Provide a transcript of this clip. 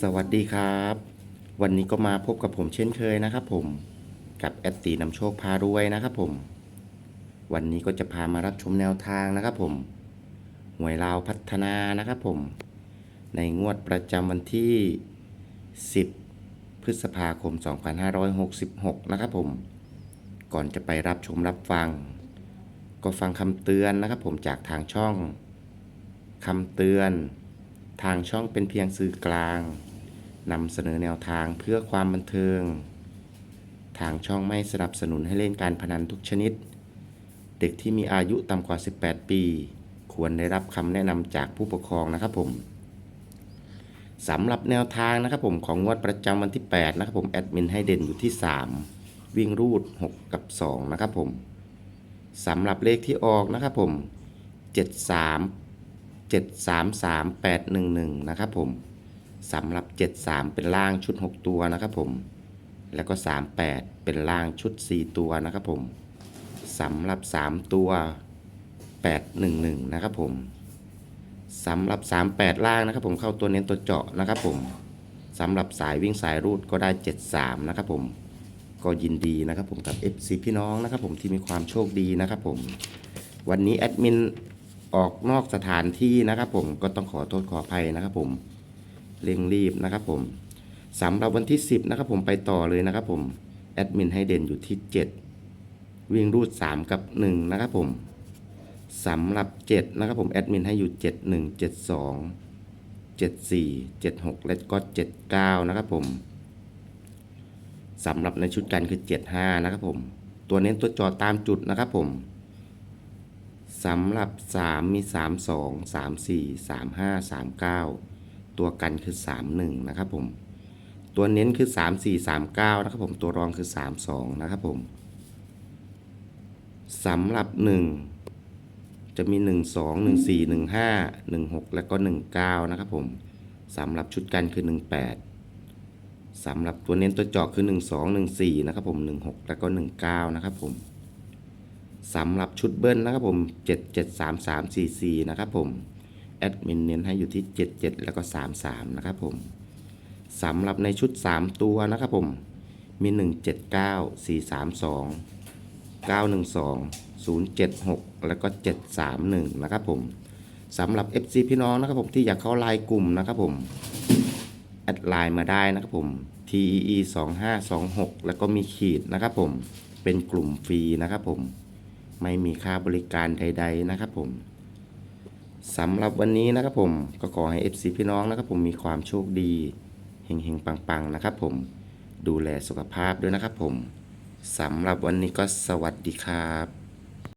สวัสดีครับ วันนี้ก็มาพบกับผมเช่นเคยนะครับ ผมกับแอดตีนำโชคพารวยนะครับ ผม วันนี้ก็จะพามารับชมแนวทางนะครับ ผมหวยลาวพัฒนานะครับ ผม ในงวดประจำวันที่ 10 พฤษภาคม 2566 นะครับ ผม ก่อนจะไปรับชมรับฟัง ก็ฟังคำเตือนนะครับ ผมจากทางช่องคำเตือน ทางช่องเป็นเพียงสื่อกลางนำเสนอแนวทางเพื่อความบันเทิง ทางช่องไม่สนับสนุนให้เล่นการพนันทุกชนิด เด็กที่มีอายุต่ำกว่า 18 ปี ควรได้รับคำแนะนำจากผู้ปกครองนะครับผมสำหรับแนวทางนะครับผมของงวดประจำวันที่ 8 นะครับผมแอดมินให้เด่นอยู่ที่ 3 วิ่งรูด 6 กับ 2 นะครับผมสำหรับเลขที่ออกนะครับผม 73 733811 นะครับผมสำหรับ 73 เป็นล่างชุด 6 ตัวนะครับผม แล้วก็ 38 เป็นล่างชุด 4 ตัวนะครับผมสำหรับ 3 ตัว 811 นะครับผมสำหรับ 38 ล่างนะครับผมเข้าตัวเน้นตัวเจาะนะครับผมสำหรับสายวิ่งสายรูดก็ได้ 73 นะครับผมก็ยินดีนะครับผมกับ FC พี่น้องนะครับผมที่มีความโชคดีนะครับผม วันนี้แอดมิน ออกนอกสถานที่นะครับผมก็ต้องขอโทษขออภัยนะครับผมเร่งรีบนะครับผมสำหรับวันที่ 10นะครับผมไปต่อเลยนะครับผมแอดมินให้เด่นอยู่ที่ 7 วิ่งรูด 3 กับ 1 นะครับผมสำหรับ 7 นะครับผมแอดมินให้อยู่ 7 1 7 2 7 4 7 6 และก็79 นะครับผมสำหรับในชุดกันคือ 75 นะครับผม ตัวเน้นตัวจอตามจุดนะครับผม สำหรับ 3 มี 3 2 3 4 3 5 3 9 ตัวกันคือ 3 1 นะครับผม ตัวเน้นคือ 3 4 3 9 นะครับผม ตัวรองคือ 3 2 นะครับผม สำหรับ 1 จะมี 1 2 1 4 1 5 1 6 แล้วก็ 19 นะครับผม สำหรับชุดกันคือ 18 สำหรับตัวเน้นตัวจาะคือ 1 2 1 4 นะครับผม 1 6 แล้วก็ 19 นะครับผม สำหรับชุดเบิ้ลนะครับผม 7 7 3 3 4 4 นะครับผม แอดมินเน้นให้อยู่ที่ 7 7 แล้วก็ 3 3 นะครับผมสำหรับในชุด 3 ตัวนะครับผม มี 1 7 9 4 3 2 9 1 2 0 7 6 แล้วก็ 7 3 1 นะครับผมสำหรับ FC พี่น้องนะครับผมที่อยากเข้าไลน์กลุ่มนะครับผมแอดไลน์มาได้นะครับผม TEE 2526 แล้วก็มีขีดนะครับผม เป็นกลุ่มฟรีนะครับผม ไม่มีค่าบริการใด ๆ นะครับผมสำหรับวันนี้นะครับผมก็ขอให้ FC พี่น้องนะครับผมมีความโชคดีเฮงๆปังๆนะครับผมดูแลสุขภาพด้วยนะครับผมสำหรับวันนี้ก็สวัสดีครับ